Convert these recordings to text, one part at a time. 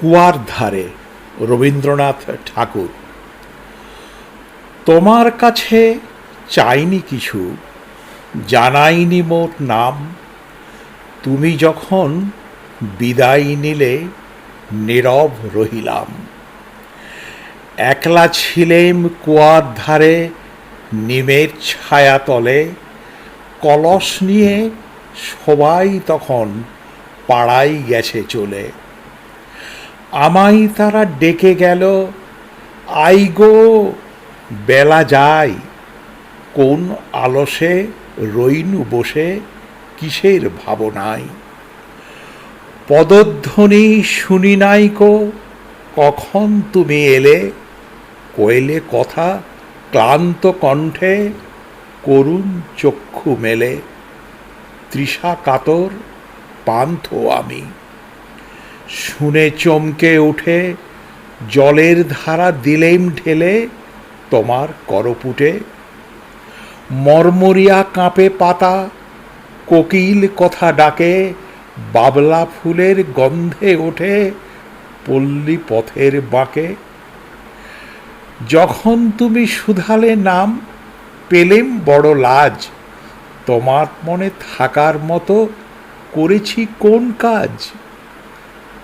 কুয়ার ধারে, রবীন্দ্রনাথ ঠাকুর। তোমার কাছে চাইনি কিছু, জানাইনি মোর নাম। তুমি যখন বিদায় নিলে, নীরব রহিলাম। একলা ছিলেম কুয়ার ধারে, নিমের ছায়া তলে। কলস নিয়ে সবাই তখন পাড়াই গেছে চলে। আমায় তারা ডেকে গেল, আই গো, বেলা যায়, কোন আলসে রইনু বসে কিসের ভাবনায়? পদধ্বনি শুনি নাই কো, কখন তুমি এলে? কইলে কথা ক্লান্ত কণ্ঠে, করুণ চক্ষু মেলে। তৃষা কাতর পান্থ আমি। শুনে চমকে উঠে জলের ধারা দিলেম ঢেলে তোমার করপুটে। মরমরিয়া কাঁপে পাতা, কোকিল কথা ডাকে, বাবলা ফুলের গন্ধে ওঠে পল্লী পথের বাঁকে। যখন তুমি সুধালে নাম, পেলেম বড় লাজ, তোমার মনে থাকার মতো করেছি কোন কাজ?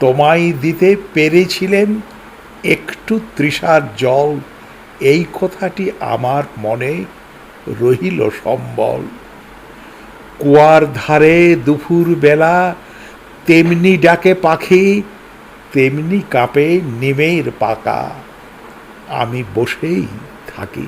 তোমায় দিতে পেরেছিলেন একটু তৃষার জল। এই কথাটি আমার মনে রহিল সম্বল। কুয়ার ধারে দুপুর বেলা তেমনি ডাকে পাখি, তেমনি কাঁপে নিমের পাকা আমি বসেই থাকি।